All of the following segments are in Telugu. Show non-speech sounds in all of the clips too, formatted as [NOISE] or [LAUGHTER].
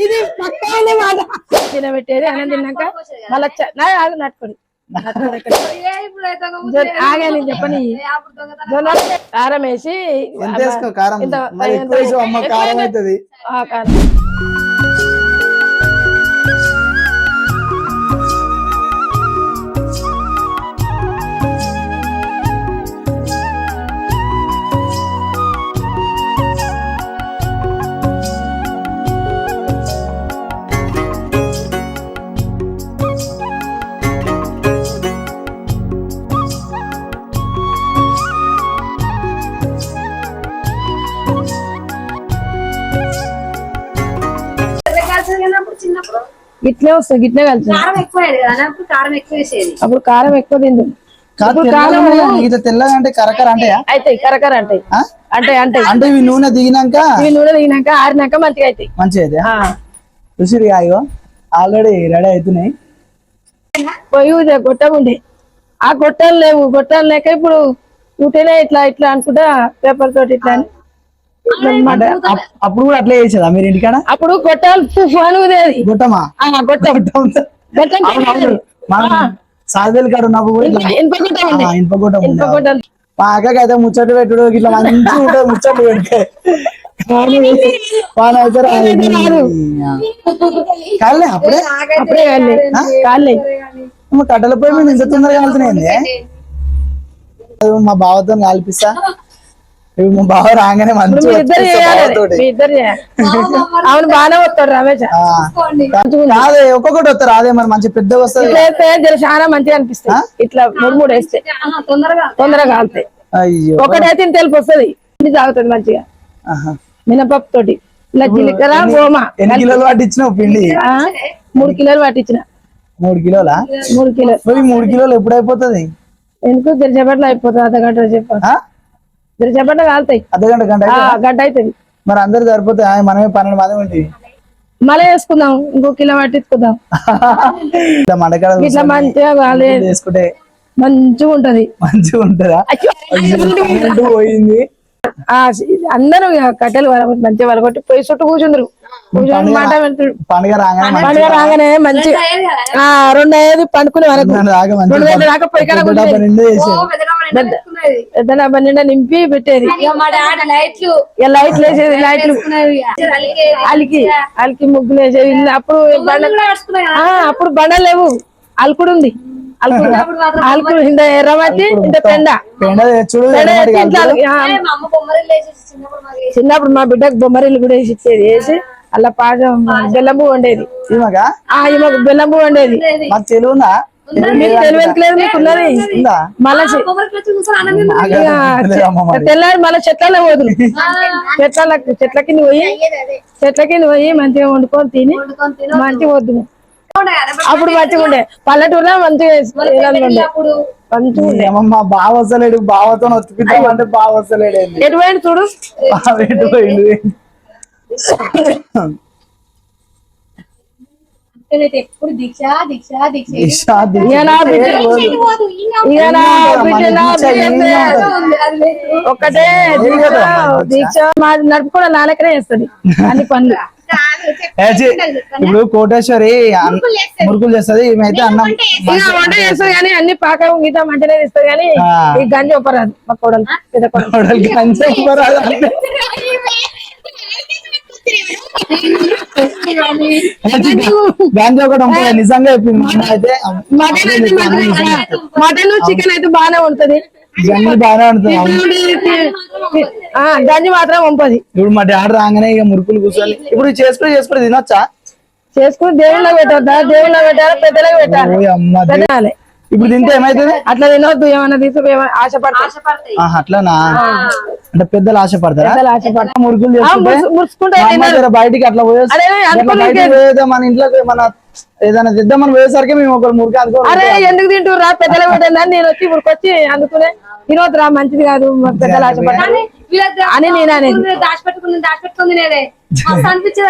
ఇది పక్కనే మాట తినబెట్టేది అన్నం తిన్నాక మళ్ళీ చ- నా ఆగు నట్టుకోండి ఆగా నేను చెప్పని. కారం వేసి కారం. కారం. ఇట్లే వస్తుంది ఇట్లే కదా అప్పుడు కారం ఎక్కువ వేసేది. అప్పుడు కారం ఎక్కువ తిందు. తెల్లగా. ఇట్లా అంటే కరకర అంటాయా? అవుతాయి కరకర అంటాయి. ఆ? అంటే అంటే అంటే ఇవి నూనె దిగినాక? ఇవి నూనె దిగినాక ఆరినాక మంచిగా అవుతాయి మంచిగా అయితే. చూసిరు అయ్యో ఆల్రెడీ రెడీ అవుతున్నాయి. ఊదే గొట్టం ఉండే. ఆ గొట్టాలు లేవు గొట్టాలు లేక ఇప్పుడు ఉంటేనే ఇట్లా ఇట్లా అనుకుంటా పేపర్ తోటి ఇట్లా అప్పుడు కూడా అట్లే చేసేదా మీరు ఇంటికాడ? అప్పుడు గొట్టాలు తుఫాను గుట్టమా? గొట్టం. సాధువుల కాడ ఉన్నప్పుడు ఇనుప మా అక్కకి అయితే ముచ్చట్లు పెట్టుడు ఇట్లా మంచిగా ఉంటుంది ముచ్చట్లు పెడితే. కాలే అప్పుడే. అప్పుడే కాలే కట్టెల పోయి మీద ఇంత తొందరగా వెళ్తున్నాయండి మా బావతో కాల్పిస్తా. ఇవి మా బావ రాగానే ఇప్పుడు మంచిగా మీ ఇద్దరు వచ్చేస్తా చేయాలి. బావతోటి. మీ ఇద్దరు చేయాలి. అవును బాగానే వస్తాడు రమేష్. కాదే ఒక్కొక్కటి వస్తారు. అదే మరి మంచి పెద్ద వస్తుంది చాలా మంచిగా అనిపిస్తుంది ఇట్లా మూడు మూడు వేస్తే. తొందరగా. తొందరగా కాలుతాయి అయ్యో. ఒకటైతే ఇంత తెలుపు వస్తుంది. ఇది తాగుతుంది మంచిగా. మినపప్పు తోటి ఇలా జీలకర్ర గోమ. ఎన్ని కిలోలు పట్టించినావు పిండి? మూడు కిలోలు పట్టించిన. మూడు కిలోలా? మూడు కిలోలు. మూడు కిలోలు ఎప్పుడు అయిపోతుంది? ఎందుకు? జరచేపట్లో అయిపోతుంది. అర్ధ గంట చెప్పాలి ఆ? జరచేపట్లో కాలుతాయి అర్ధ గంట గంట అవుతుంది మరి అందరు సరిపోతాయి మనమే పన్నెండు మంది ఉంటుంది మళ్ళీ వేసుకుందాం ఇంకో కిలో పట్టించుకుందాం ఇట్లా మంచిగా కాలే చేసుకుంటే మంచిగా ఉంటది మంచిగా ఉంటుందా పోయింది. అందరూ ఇక కట్టెలు మంచిగా వలగొట్టి పోయి చుట్టూ కూర్చుందరు. కూర్చొని మాట పెడుతురు పండుగ రాగానే కదా? ఆ రెండు అయ్యేది పండుకునే వరకు. రెండు గంటల దాకా పెద్ద డబ్బా. నిండా నింపి పెట్టేది. లైట్లు వేసేది లైట్లు. అలికి అలికి ముగ్గులు వేసేది. అప్పుడు అప్పుడు బండలు లేవు. అలుకుడు ఉంది [LAUGHS] ఇంత పెండ. చిన్నప్పుడు మా బిడ్డకు బొమ్మరిల్లు కూడా వేసి ఇచ్చేది వేసి అలా పాజం బెల్లంబు వండేది. ఈమెకు? బెల్లంబు వండేది. మీకు తెలియట్లేదు మీకు ఉన్నది. మళ్ళా తెలియదు మరి. తెల్లారి మళ్ళీ చెట్లలో పోదురు. [LAUGHS] చెట్ల చెట్ల కింద పోయి చెట్ల కింద పోయి మంచిగా వండుకొని తిని మంచిగా వద్దు. అప్పుడు మంచిగా ఉండే. పల్లెటూరులో మంచిగా ఏమమ్మా బావ వస్తలేడు బావతో అంటే బావ వస్తలేడు? ఎటువంటి చూడు? ఎప్పుడు దీక్ష నడుపుకోవడం నాన్నకనే వేస్తుంది అన్ని పనులు. ఇప్పుడు కోటేశ్వరి మురుకులు చేస్తది. ఈమె అన్నం వంట చేస్తుంది కానీ అన్ని పాకం గీత మంటనే ఇస్తుంది కానీ. ఈ గంజి ఒప్పరాదు మా కోడలు కోడలు. కోడలికి అంతే [LAUGHS] ఇవ్వరాదు అంటే. ఏ చి, గాంజా ఉంటుంది నిజంగా అయితే మటన్ చికెన్ అయితే బాగానే ఉంటది జన్ని బాగానే ఉంటుంది ఆ గంజి మాత్రం పంపది ఇప్పుడు మా డాడీ రాగానే ఇక మురుకులు కూర్చోాలి ఇప్పుడు చేసుకుని చేసుకుని తినొచ్చా చేసుకుని దేవుళ్ళకి పెట్టద్దా దేవుళ్ళకి పెట్టాలి పెద్దలకు పెట్టాలి ఇప్పుడు తింటే ఏమైతుంది? అట్లా తినొద్దు ఏమన్నా తీసుకు ఆశపడతాయి. ఆహా, అట్లానా? అంటే పెద్దలు ఆశపడతారా? పెద్దలు ఆశపడతాయి మురుకులు ఆ, చేసుకుంటే? మురుసు- మురుసుకుంటే మా అమ్మ తినరు. జర బయటికి అట్లా పోయేదో? మన ఇంట్లోకి మన ఏదైనా తెద్దామని పోయేసరికి మేము ఒక మురికి అనుకో అరే ఎందుకు తింటురా పెద్దలకు పెట్టండి అని నేను వచ్చి ఇప్పుడు వచ్చి అందుకునే తినొద్దురా మంచిది కాదు పెద్దలు వీళ్ళ అని నేను అనేది. దాచిపెట్టుకుంది దాచిపెట్టుకుంది నేనే. అనిపించేది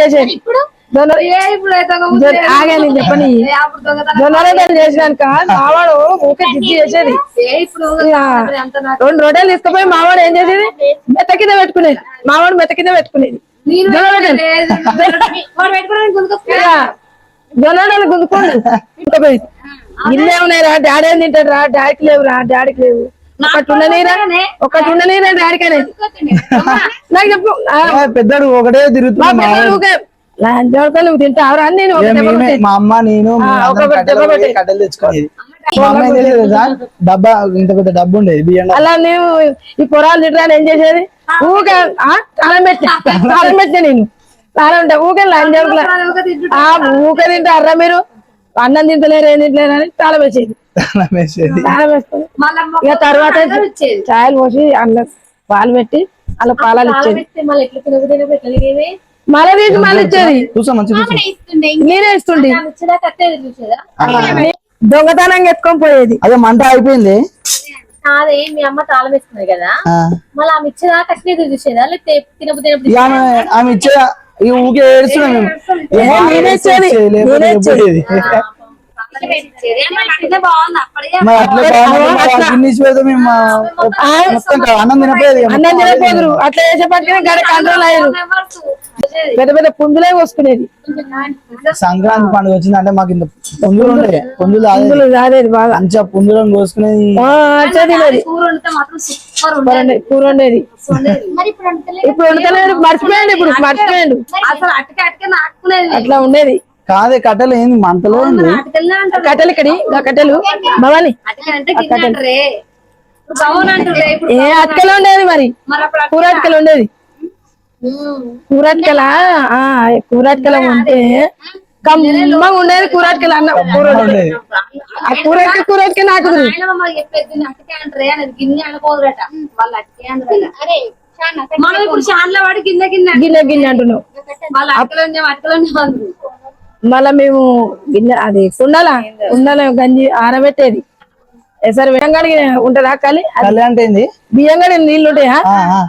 చేసేది? ఇప్పుడు జొన్న ఏ ఇప్పుడు ఏ దొంగ బుద్ధి జొన్న- లేదు. ఆగే నేను చెప్పని. జొన్నరోడలు చేసినాక మావాడు ఊకే జిద్ది చేసేది. రెండు రొట్టెలు తీసుకుపోయి మావాడు ఏం చేసేది? మెత్త కింద పెట్టుకునేది. మావాడు మెత్త కింద పెట్టుకునేది. జొన్నలు గుంజుకోండి. ఇంకొకటి ఇల్లే ఉన్నాయి రా డాడీ ఏం తింటాడు రా డాడీకి లేవు రా డాడీకి లేవు. ఒకటి ఉండనీరా? ఒకటి ఉండనీరా డాడీకి అనేది నాకు చెప్పు. పెద్దడు ఒకటే మా లంచ్ నువ్వు తింటావురా అని నేను. మా అమ్మ నేను కట్టెలు తెచ్చుకునేది. డబ్బా ఇంత పెద్ద డబ్బు ఉండేది. అలా నువ్వు ఈ పొరాలు తింటాను ఏం చేసేది? ఊకే ఆ, తాళం పెట్టి. తాళం పెట్టిన నేను. తాళం ఉంటా ఊకే ఆ ఊకే తింటారా మీరు? అన్నం తింటలేరు ఏం తింటలేరు అని తాళం వేసేది తాళం ఇక తర్వాత చాయలు పోసి అన్నం పాలు పెట్టి అలా పాలాలు ఇచ్చేది. మళ్ళీ మళ్ళీ ఇచ్చేది. చూసా నేనే ఇస్తుండే. దొంగతనంగా ఎత్తుకొని పోయేది. అదే మంట అయిపోయింది అదే మీ అమ్మ తాళం కదా. ఆ. మళ్ళీ ఆమె ఇచ్చేదా కట్టేది చూసేదా? లేకపోతే తినపు ఆమె ఊకే ఏడుస్తున్నాం మేము ఏ బాగా నేనే ఇచ్చేది. అన్నం అట్లా చేసేపటికి గడ కంట్రోల్ అయ్యారు. పెద్ద పెద్ద పుంజులే సంక్రాంతి పండుగ వచ్చిందంటే మాకు ఇంత పుంజులు ఉండే పుంజులు. పుంజులు కాదేది బాగా. మంచిగా పుంజులను కోసుకునేది ఆ, అట్లా తినేది. కూర వండితే మాత్రం సూపర్ కూర వండే- కూర వండేది. మరి ఇప్పుడు మర్చిపోయాడు ఇప్పుడు మర్చిపోయాడు. అట్లా ఉండేది. కాదే కట్టెలు ఏంది? మంటలో ఉంది. అటుకల్నే అంటారు. కట్టెలు ఇక్కడి ఇంకా కట్టెలు. భవాని. ఏ అటుకలు ఉండేది మరి. కూర అటుకలు ఉండేది. కూర అటుకల ఆ కూర అటుకల ఉంటే కమ్మగా ఉండేది కూర అటుకలు అన్న కూర. ఆ కూర అటుక కూర అటుక నాకు మనం ఇప్పుడు షాన్ల వాడి గిన్నె గిన్నె. గిన్నె గిన్నె అంటున్నావు. మళ్ళా మేము అది కుండల కుండల గంజి ఆరబెట్టేది. ఎసరు బియ్యంగడికి ఉంటదా కలి? అంటే బియ్యంగడి నీళ్ళు ఉంటాయా.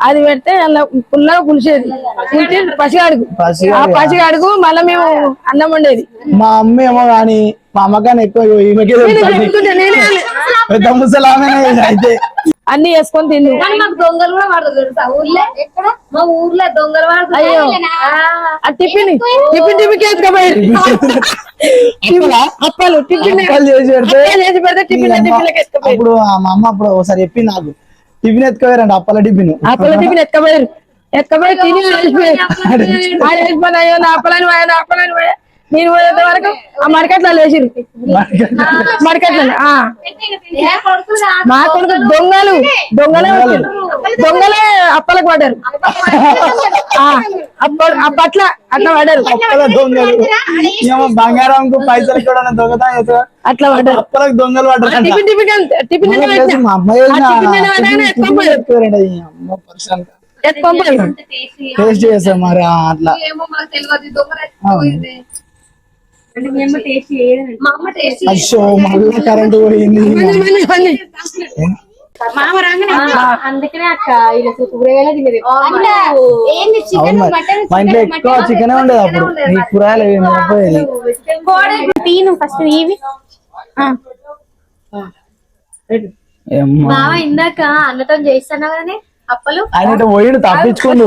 అది పెడితే అలా పుల్లగా పులిసేది. పులిచి పసిగాడుగు పసిగా ఆ పసిగాడుగు మళ్ళా మేము అన్నం వండేది. మా అమ్మ ఏమో కానీ మా అమ్మకాన్ని ఎక్కువ ఈమెకే పెద్ద ముసలామెనే అయితే. అన్ని వేసుకొని తిండు దొంగలు కూడా వాడదు తెలుసా? ఊర్లో? ఎక్కడ? మా ఊర్లో దొంగలు వాడదు అయ్యో. ఆ టిఫిన్ టిఫిన్ టిఫిన్ ఎత్తుకపోయారు అప్పాలు టిఫిన్ అప్పలు చేసి పెడితే అప్పాలు చేసి పెడితే టిఫిన్ టిఫిన్ ఆ మా అమ్మ అప్పుడు ఒకసారి చెప్పింది నాకు టిఫిన్ ఎత్తుకోవారండి అప్పల టిఫిన్. అప్పల టిఫిన్ ఎత్తుకపోయారు. ఎత్తుకపోయి తిని వేసిపోయారు వేసిపోయిన అయ్యో నా అప్పలని పోయా నా అప్పలని పోయా. నేను పోయేంత వరకు ఆ మరకట్లో లేచిరు కాదు. మా కొడుకు దొంగలు దొంగలే వచ్చారు దొంగలే అప్పలకు పడ్డారు. అప్పట్ల అట్లా పడ్డారు. అప్పల దొంగలు. ఏమో బంగారంకు పైసలు కూడా దొంగతా అట్లా పడ్డారు. అప్పలకు దొంగలు పడ్డారు టిఫిన్. మా. టేస్టీ. చేస్తాం మరి అట్లా. అయ్యో మళ్ళీ కరెంట్ పోయింది. అందుకనే అక్క ఇలా కూరగాయలు తినేది ఏంది అవును చికెన్ మరి. మటన్ మా ఇంట్లో ఎక్కువ చికెన్ ఉండేది అప్పుడు. ఈ కూరగాయలు తీను ఫస్ట్ ఇవి. బావ ఇందాక అన్నతో చేస్తాను కదనే? అప్పలు ఆయన పోయిండు తప్పించుకుండు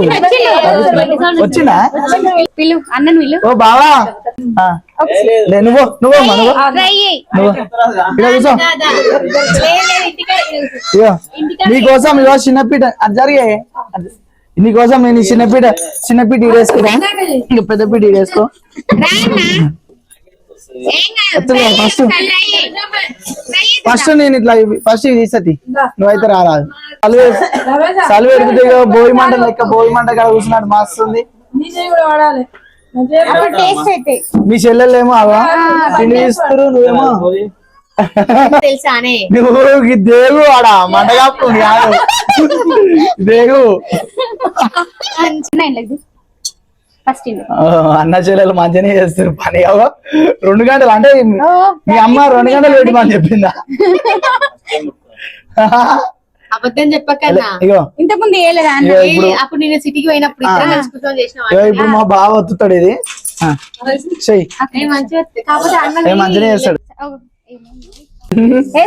అన్నను పిల్లు ఓ బావా. నువ్వు నువ్వు నువ్వు. ఇగో నీకోసం ఇగో చిన్నపీట అది జరిగే. నీకోసం నేను చిన్నపీట చిన్నపీట ఈడేసుకురా ఇంకా పెద్ద పీట ఈడేసుకో ఫస్ట్. ఫస్ట్ నేను ఇట్లా ఫస్ట్ ఇది ఇస్తుంది నువ్వైతే రారాదు ఎడిపితే ఇగో భోగి మంట లెక్క భోగి మంట కాడ కూర్చున్నాడు మస్తుంది. మీ చెల్లెలేమో అవా తిండి ఇస్తారు నువ్వేమో? [LAUGHS] తెలుసానే. నువ్వు ఈ దేగు ఆడ మంట కాపు కాదు [LAUGHS] దేగు. అన్న చెల్లెలు మంచిగానే చేస్తారు. పని కావా రెండు గంటలు అంటే మీ- అమ్మ రెండు గంటలు పెట్టుమని చెప్పిందా? అబద్ధం చెప్పకన్నా. ఇగో. ఇంతకు ముందు వేయలేదా అప్పుడు నేను సిటీకి పోయినప్పుడు ఇప్పుడు మా బావ ఒత్తుతాడు ఇది. చెయ్యి. మంచిగానే చేస్తాడు.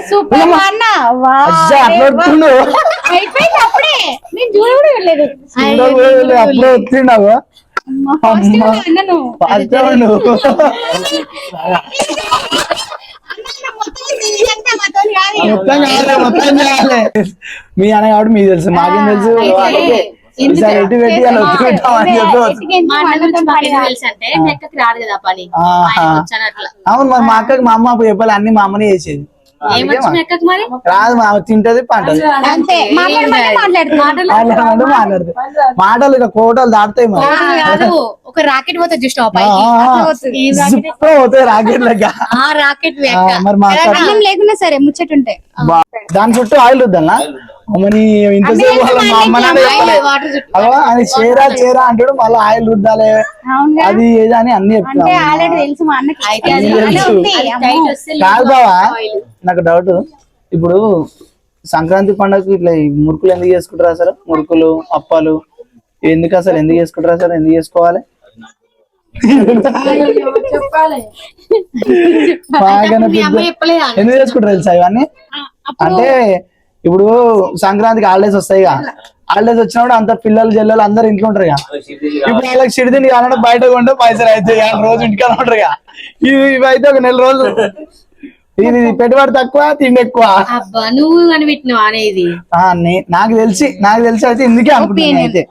సూపర్ అన్న. అయిపోయింది అప్పుడే. నేను చూడ కూడా వెళ్ళలేదు. అప్పుడే ఒత్తిండావు మొత్తం మొత్తం మీ అన్న కాబట్టి మీకు తెలుసు మాకేం తెలుసు పెట్టి అలా పెట్టామని అవును మరి మా అక్కకి మా అమ్మ అప్పుడు చెప్పాలి అన్ని మా అమ్మనే చేసేది. రాదు మా తింటది పంటది. మాట్లాడమంటే మాట్లాడుతుంది మాటలు ఇక కోటలు దాటుతాయి [LAUGHS] ఒక రాకెట్ పోతుంది. జిప్పు పోతాయి రాకెట్ లెక్క. రాకెట్ మరి లేకున్నా సరే ముచ్చటుంటే. దాని చుట్టూ ఆయిల్ వద్దన్నా మరి ఇంతసేపు వాళ్ళ మా అమ్మ నాన్న చెప్పలే. వాటర్ చుట్టూ అగో అది చేరా చేరా అంటాడు మళ్ళీ ఆయిల్ రుద్దాలే. అది ఏది అని అన్ని కాదు బావా నాకు డౌట్ ఇప్పుడు సంక్రాంతి పండుగకి ఇట్లా ఈ మురుకులు ఎందుకు చేసుకుంటారు అసలు మురుకులు అప్పాలు ఎందుకు అసలు ఎందుకు చేసుకుంటారు అసలు ఎందుకు చేసుకోవాలి? చెప్పాలి. బాగా చెప్పలేదా ఎందుకు చేసుకుంటారు తెలుసా ఇవన్నీ? అంటే ఇప్పుడు సంక్రాంతికి హాలిడేస్ వస్తాయి హాలిడేస్ వచ్చినప్పుడు అంత పిల్లలు జల్లలు అందరు ఇంట్లో ఉంటారు ఇక. ఇప్పుడు వాళ్ళకి చిడిదిండి కావాలంటే బయట కొంటే పైసలు అవుతాయి ఇక. రోజు ఇంటికాడ ఉంటారు. ఇవి ఇవి అయితే ఒక నెల రోజులు. ఇది పెట్టుబడి తక్కువ తిండి ఎక్కువ. అబ్బా నువ్వు కనిపెట్టినావు అనేది? ఆ, నే- నాకు తెలిసి నాకు తెలిసి అయితే ఇందుకే అనుకుంటున్నాను అయితే.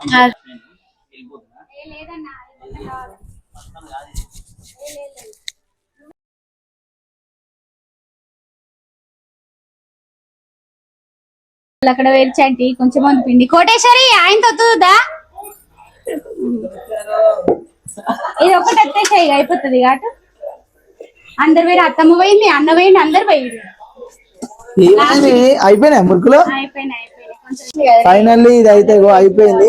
అక్కడ వేర్చండి కొంచెం మంది పిండి. కోటేశ్వరి ఆయన తొత్తుదా ఇది ఒకటి ఎత్తేసాయి అయిపోతుంది కాటు అందరు పోయి అత్తమ్మ పోయింది అన్న పోయింది అందరు పోయింది అయిపోయినాయి మురుకులు? ఫైనల్లీ ఇది అయితే అయిపోయింది.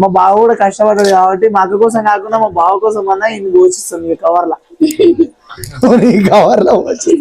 మా బావ కూడా కష్టపడ్డాడు కాబట్టి మా అక్క కోసం కాకుండా మా బావ కోసం అన్నా ఇన్ని పోషిస్తుంది ఈ కవర్ల. [LAUGHS] [LAUGHS] కవర్లో పోసి